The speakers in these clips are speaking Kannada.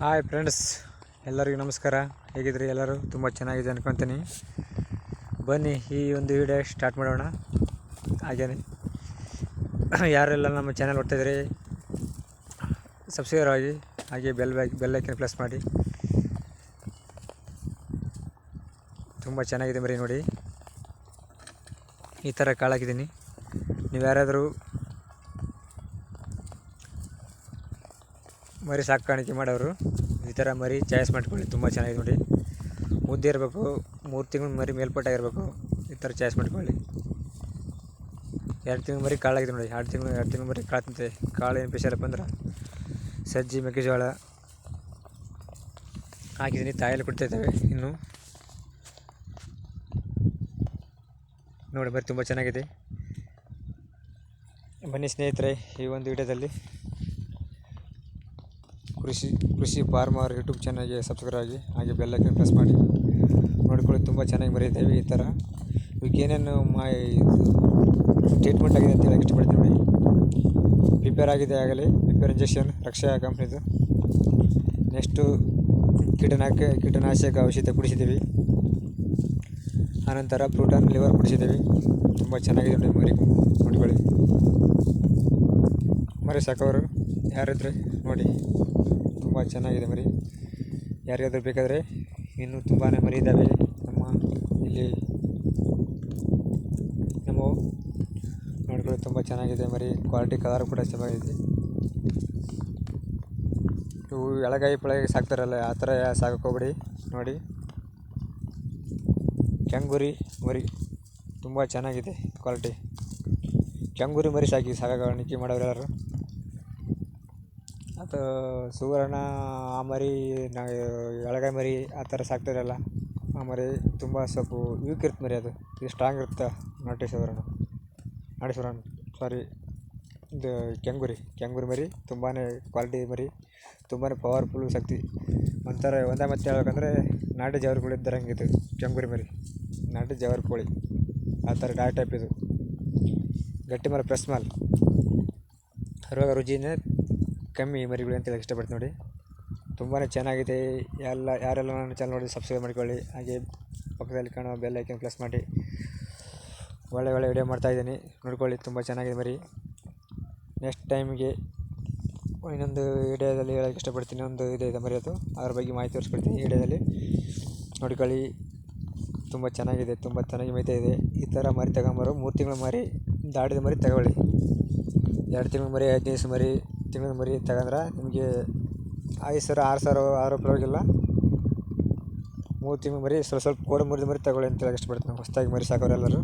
ಹಾಯ್ ಫ್ರೆಂಡ್ಸ್ ಎಲ್ಲರಿಗೂ ನಮಸ್ಕಾರ. ಹೇಗಿದ್ರಿ ಎಲ್ಲರೂ? ತುಂಬ ಚೆನ್ನಾಗಿದೆ ಅನ್ಕೊತೀನಿ. ಬನ್ನಿ, ಈ ಒಂದು ವಿಡಿಯೋ ಸ್ಟಾರ್ಟ್ ಮಾಡೋಣ. ಹಾಗೇನೆ. ಯಾರೆಲ್ಲ ನಮ್ಮ ಚಾನಲ್ ನೋಡ್ತಾಯಿದ್ರಿ ಸಬ್ಸ್ಕ್ರೈಬರ್ ಆಗಿ, ಹಾಗೆ ಬೆಲ್ ಬೆಲ್ ಐಕನ್ ಪ್ರೆಸ್ ಮಾಡಿ. ತುಂಬ ಚೆನ್ನಾಗಿದೆ ಮರಿ ನೋಡಿ. ಈ ಥರ ಕಾಳಾಕಿದ್ದೀನಿ ನೀವು ಯಾರಾದರೂ ಮರಿ ಸಾಕಾಣಿಕೆ ಮಾಡೋರು. ಈ ಥರ ಮರಿ ಚಾಯ್ಸ್ ಮಾಡ್ಕೊಳ್ಳಿ. ತುಂಬ ಚೆನ್ನಾಗಿದೆ ನೋಡಿ. ಮುದ್ದೆ ಇರಬೇಕು. ಮೂರು ತಿಂಗಳು ಮರಿ ಮೇಲ್ಪಟ್ಟಾಗಿರ್ಬೇಕು ಈ ಥರ ಚಾಯ್ಸ್ ಮಾಡ್ಕೊಳ್ಳಿ. ಎರಡು ತಿಂಗಳು ಮರಿ ಕಾಳಾಗಿದೆ ನೋಡಿ. ಎರಡು ತಿಂಗಳು ಎರಡು ತಿಂಗಳು ಮರಿ ಕಾಳು ತಿಂತೆ ಕಾಳು ಏನು ಸ್ಪೆಷಲಪ್ಪ ಅಂದ್ರೆ ಸಜ್ಜಿ, ಮೆಕ್ಕೆಜೋಳ ಹಾಕಿದ್ದೀನಿ. ತಾಯಲ್ಲಿ ಕೊಡ್ತಾಯಿದ್ದಾವೆ ಇನ್ನು. ನೋಡಿ, ಮರಿ ತುಂಬ ಚೆನ್ನಾಗಿದೆ. ಬನ್ನಿ ಸ್ನೇಹಿತರೆ, ಈ ಒಂದು ವಿಡಿಯೋದಲ್ಲಿ. ಕೃಷಿ ಕೃಷಿ ಫಾರ್ಮರ್ ಯೂಟ್ಯೂಬ್ ಚಾನಲ್ಗೆ ಸಬ್ಸ್ಕ್ರೈಬ್ ಆಗಿ, ಹಾಗೆ ಬೆಲ್ಲಕ್ಕೆ ಪ್ರೆಸ್ ಮಾಡಿ. ನೋಡ್ಕೊಳ್ಳಿ, ತುಂಬ ಚೆನ್ನಾಗಿ ಬರೀತೇವೆ ಈ ಥರ ಇವಕ್ಕೇನೇನು ಮಾ ಟ್ರೀಟ್ಮೆಂಟ್ ಆಗಿದೆ ಅಂತ ಹೇಳಕ್ಕೆ ಇಷ್ಟಪಡ್ತೀವಿ ಪ್ರಿಪೇರ್ ಆಗಿದೆ ಆಗಲಿ ಪ್ರಿಪೇರ್ ಇಂಜೆಕ್ಷನ್ ರಕ್ಷಾ ಕಂಪ್ನಿದು ನೆಕ್ಸ್ಟು ಕೀಟನಾಶಕ ಕೀಟನಾಶಕ ಔಷಧ ಕುಡಿಸಿದ್ದೀವಿ. ಆನಂತರ ಪ್ರೋಟಾನ್ ಲಿವರ್ ಕುಡಿಸಿದ್ದೀವಿ. ತುಂಬ ಚೆನ್ನಾಗಿದೆ ನೋಡಿ ಮರಿ ನೋಡ್ಕೊಳ್ಳಿ. ಮರಿ ಸಾಕೋರು ಯಾರಿದ್ರೆ? ನೋಡಿ, ತುಂಬ ಚೆನ್ನಾಗಿದೆ ಮರಿ. ಯಾರಿಗಾದರೂ ಬೇಕಾದರೆ ಇನ್ನೂ ತುಂಬಾ ಮರಿ ಇದ್ದಾವೆ ನಮ್ಮ ಇಲ್ಲಿ. ನಮ್ಮ ನೋಡ್ಕೊಳ್ಳಿ ತುಂಬ ಚೆನ್ನಾಗಿದೆ ಮರಿ. ಕ್ವಾಲಿಟಿ ಕಲರ್ ಕೂಡ ಚೆನ್ನಾಗಿದೆ. ಇವು ಎಳಗಾಯಿ ಪಳಗಾಯಿ ಸಾಕ್ತಾರಲ್ಲ, ಆ ಥರ ಸಾಕಕ್ಕೆ ನೋಡಿ. ಕೆಂಗುರಿ ಮರಿ ತುಂಬ ಚೆನ್ನಾಗಿದೆ ಕ್ವಾಲಿಟಿ ಕೆಂಗುರಿ ಮರಿ ಸಾಕಿ ಸಾಕಾಣಿಕೆ ಮಾಡೋರು ಯಾರು ಅದು ಸುವರ್ಣ, ಆ ಮರಿ, ನಾ ಎಳಗಾಯಿ ಮರಿ, ಆ ಥರ ಸಾಕ್ತಾರಲ್ಲ. ಆ ಮರಿ ತುಂಬ ಸ್ವಲ್ಪ ವೀಕ್ ಇರುತ್ತೆ ಮರಿ ಅದು. ಇದು ಸ್ಟ್ರಾಂಗ್ ಇರುತ್ತೆ ನಾಟಿ ಸುವರ್ಣ ನಾಟಿ ಸುವರ್ಣ ಸಾರಿ ಇದು ಕೆಂಗುರಿ. ಕೆಂಗುರಿ ಮರಿ ತುಂಬಾ ಕ್ವಾಲಿಟಿ ಮರಿ ತುಂಬಾ ಪವರ್ಫುಲ್ ಶಕ್ತಿ. ಒಂಥರ ಒಂದೇ ಮತ್ತೆ ಹೇಳ್ಬೇಕಂದ್ರೆ ನಾಟಿ ಜವರಿ ಕೋಳಿ ಇದ್ದಂಗೆ ಇದು, ಕೆಂಗುರಿ ಮರಿ. ನಾಟಿ ಜವರಿ ಕೋಳಿ, ಆ ಥರ ಡಾ ಟೈಪ್ ಇದು. ಗಟ್ಟಿ ಮರ ಪ್ರೆಸ್ ಮಾಲ್. ರೋಗ ರುಜಿನೇ ಕಮ್ಮಿ ಮರಿಗಳು ಅಂತ ಹೇಳಕ್ಕೆ ಇಷ್ಟಪಡ್ತೀನಿ ನೋಡಿ. ತುಂಬಾ ಚೆನ್ನಾಗಿದೆ. ಎಲ್ಲ, ಯಾರೆಲ್ಲ ನನ್ನ ಚಾನಲ್ ನೋಡಿ ಸಬ್ಸ್ಕ್ರೈಬ್ ಮಾಡ್ಕೊಳ್ಳಿ. ಹಾಗೆ ಪಕ್ಕದಲ್ಲಿ ಕಾಣುವ ಬೆಲ್ ಐಕನ್ ಪ್ರೆಸ್ ಮಾಡಿ. ಒಳ್ಳೆ ಒಳ್ಳೆ ವಿಡಿಯೋ ಮಾಡ್ತಾಯಿದ್ದೀನಿ ನೋಡ್ಕೊಳ್ಳಿ, ತುಂಬ ಚೆನ್ನಾಗಿದೆ ಮರಿ. ನೆಕ್ಸ್ಟ್ ಟೈಮಿಗೆ ಇನ್ನೊಂದು ವಿಡಿಯೋದಲ್ಲಿ ಹೇಳೋಕ್ಕೆ ಇಷ್ಟಪಡ್ತೀನಿ. ಒಂದು ಇದೆ ಇದೆ ಮರಿ ಅದು. ಅದ್ರ ಬಗ್ಗೆ ಮಾಹಿತಿ ತೋರಿಸ್ಕೊಡ್ತೀನಿ ಈ ವಿಡಿಯೋದಲ್ಲಿ ನೋಡ್ಕೊಳ್ಳಿ. ತುಂಬ ಚೆನ್ನಾಗಿದೆ, ತುಂಬ ಚೆನ್ನಾಗಿ ಮೇಯ್ತಾ ಇದೆ. ಈ ಥರ ಮರಿ ತಗೊಂಬರು ಮೂರು ತಿಂಗಳ ಮರಿ ದಾಡಿದ ಮರಿ ತಗೊಳ್ಳಿ. ಎರಡು ತಿಂಗಳ ಮರಿ ಐದು ದಿವಸ ಮರಿ. ತಿಂಗಳ ಮರಿ ತಗಂದ್ರೆ ನಿಮಗೆ ಐದು ಸಾವಿರ, ಆರು ಸಾವಿರ ಆರು ಪರವಾಗಿಲ್ಲ ಮೂರು ತಿಂಗಳ ಮರಿ, ಸ್ವಲ್ಪ ಸ್ವಲ್ಪ ಕೋಡ ಮುರಿದ ಮರಿ ತಗೊಳ್ಳಿ ಅಂತ ಹೇಳಕ್ಕೆ ಇಷ್ಟಪಡ್ತೀನಿ ಹೊಸದಾಗಿ ಮರಿ ಸಾಕೋರೆಲ್ಲರೂ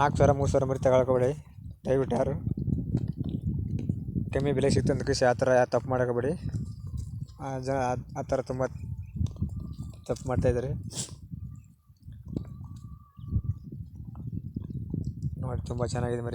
ನಾಲ್ಕು ಸಾವಿರ, ಮೂರು ಸಾವಿರ ಮರಿ ತಗೊಳ್ಕೋಬೇಡಿ. ದಯವಿಟ್ಟು ಯಾರು? ಕಮ್ಮಿ ಬೆಲೆ ಸಿಗ್ತಂತ ಕೃಷಿ, ಆ ಥರ ಯಾರು ತಪ್ಪು ಮಾಡೋಕೋಬೇಡಿ. ಆ ಜನ ಆ ಥರ ತುಂಬ ತಪ್ಪು ಮಾಡ್ತಾಯಿದ್ದಾರೆ ನೋಡಿ, ತುಂಬ ಚೆನ್ನಾಗಿದೆ ಮರಿ.